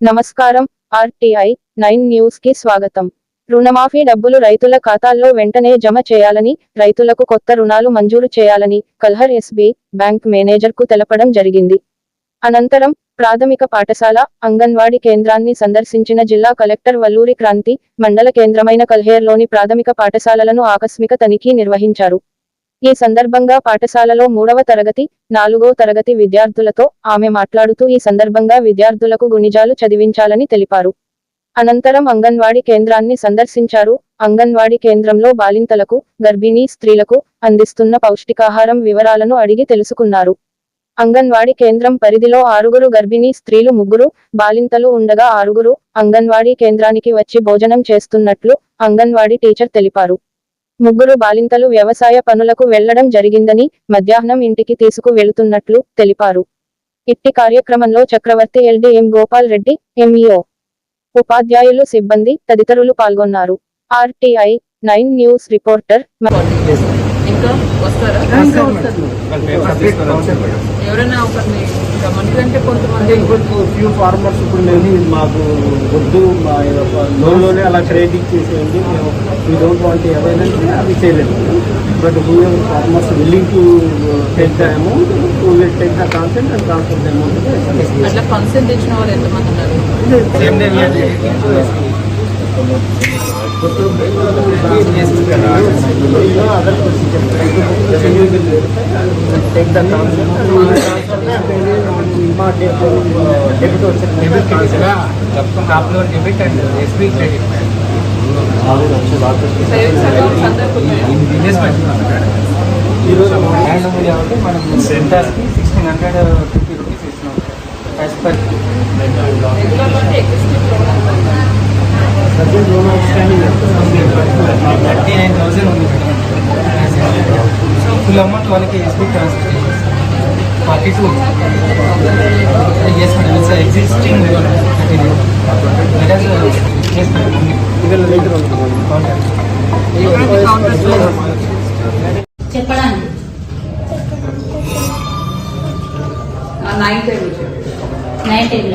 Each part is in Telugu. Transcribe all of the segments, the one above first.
నమస్కారం ఆర్టీఐ నైన్ న్యూస్కి స్వాగతం. రుణమాఫీ డబ్బులు రైతుల ఖాతాల్లో వెంటనే జమ చేయాలని రైతులకు కొత్త రుణాలు మంజూరు చేయాలని కల్హర్ ఎస్బీ బ్యాంక్ మేనేజర్కు తెలపడం జరిగింది. అనంతరం ప్రాథమిక పాఠశాల అంగన్వాడీ కేంద్రాన్ని సందర్శించిన జిల్లా కలెక్టర్ వల్లూరి క్రాంతి మండల కేంద్రమైన కల్హేర్లోని ప్రాథమిక పాఠశాలలను ఆకస్మిక తనిఖీ నిర్వహించారు. ఈ సందర్భంగా పాఠశాలలో మూడవ తరగతి నాలుగో తరగతి విద్యార్థులతో ఆమె మాట్లాడుతూ ఈ సందర్భంగా విద్యార్థులకు గుణిజాలు చదివించాలని తెలిపారు. అనంతరం అంగన్వాడీ కేంద్రాన్ని సందర్శించారు. అంగన్వాడీ కేంద్రంలో బాలింతలకు గర్భిణీ స్త్రీలకు అందిస్తున్న పౌష్టికాహారం వివరాలను అడిగి తెలుసుకున్నారు. అంగన్వాడీ కేంద్రం పరిధిలో ఆరుగురు గర్భిణీ స్త్రీలు ముగ్గురు బాలింతలు ఉండగా ఆరుగురు అంగన్వాడీ కేంద్రానికి వచ్చి భోజనం చేస్తున్నట్లు అంగన్వాడీ టీచర్ తెలిపారు. ముగ్గురు బాలింతలు వ్యవసాయ పనులకు వెళ్ళడం జరిగిందని మధ్యాహ్నం ఇంటికి తీసుకు వెళుతున్నట్లు తెలిపారు. ఇట్టి కార్యక్రమంలో చక్రవర్తి ఎల్డీఎం గోపాల్ రెడ్డి ఎంఈఓ ఉపాధ్యాయులు సిబ్బంది తదితరులు పాల్గొన్నారు. ఆర్టీఐ నైన్ న్యూస్ రిపోర్టర్ ఇంకా వస్తారా? ఎవరైనా ఒకరిని గమనికంటే కొంతమంది ఫ్యూ ఫార్మర్స్ ఇప్పుడు మేము మాకు వద్దు మా లోన్లోనే అలా క్రెడిట్ చేసేయండి మేము వీ డోంట్ వాంట్ ఎవరైనా అవి చేయలేదు. But whoever farmers willing to take the amount too will take the consent and transfer the amount అట్లా కన్సెంట్ ఇచ్చిన వాళ్ళు ఎంతమంది ఉన్నారు? other procedure take the consent మా డెబిట్ వచ్చింది upload debit and SB credit savings accounts అందరికి ఉన్నాయా ఇన్వెస్ట్మెంట్ ఈరోజు ల్యాండ్ ఉంది కాబట్టి మనం సెంటర్కి సిక్స్టీన్ హండ్రెడ్ ఫిఫ్టీ రూపీస్ ఇస్తున్నాం as per thirty nine thousand ఉంది. ఫుల్ అమౌంట్ వాళ్ళకి SB transfer forty two yes madam it's existing ఉంటుంది కౌంటర్స్లో చెప్పడానికి. Nine table. Nine table.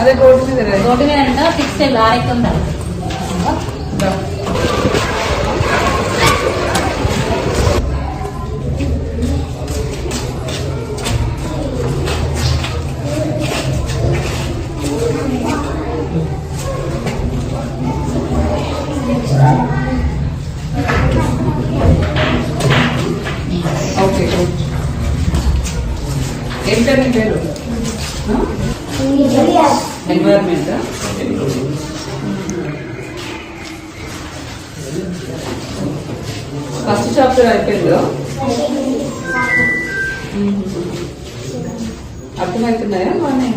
అదే బోర్డు మీద. రోడ్డు మీద అంట సిక్స్ టైం ఆరెక్కి ఉండాలి దా. ఓకే ఏంటని పేరు ఎన్వైర్మెంట్ ఫస్ట్ చాప్టర్ అయిపోయిందో? అర్థమవుతున్నాయా? బాగానే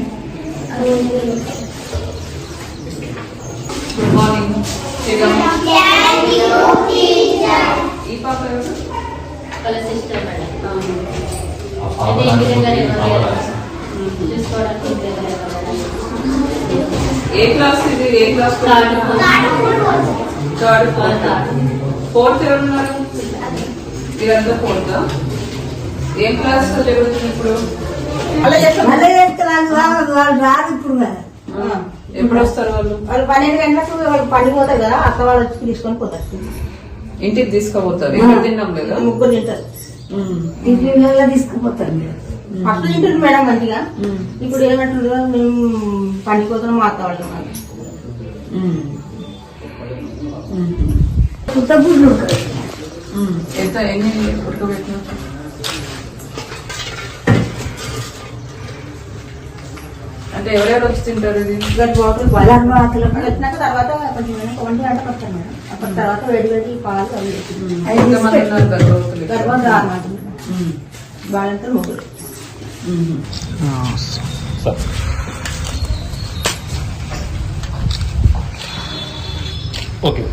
గుడ్ మార్నింగ్ ఈ పాప ఎవరు? వాళ్ళ సిస్టర్ మేడం. ఏ క్లాస్ ఇది? ఏ క్లాస్ థర్డ్ ఫోర్త్. ఫోర్త్ ఎవరున్నారు? మీరంతా ఫోర్త్ ఏం క్లాస్ జరుగుతుంది ఇప్పుడు? రాదు ఇప్పుడు కదా ఎప్పుడు వస్తారు వాళ్ళు? వాళ్ళు పన్నెండు గంటలకు వాళ్ళు పని పోతారు కదా. అక్క వాళ్ళు వచ్చి తీసుకొని పోతారు. ఇంటికి తీసుకుపోతారు. ఇక్కడ తిన్నాం లేదా? ముగ్గురు తింటారు. తీసుకుపోతారు ఫస్ట్ తింటుంది మేడం మంచిగా. ఇప్పుడు ఏమంటారు మేము పనికి పోతున్నాం మా వాళ్ళు. ఉమ్. ఉమ్. కొత్త గుడ్లు ఉంటాయి. ఉమ్. ఎంత ఎన్ని ఉడకబెట్టినా అంటే ఎవరెవరు వచ్చి తింటారు ఇది? గర్భవతులు గర్భవతులు పెట్టినాక తర్వాత కొంచెం ఒంటి గంట వస్తాను మేడం. తర్వాత వేడి వేడి పాలు అవి బాలంతా ముగ్గురు ఓకే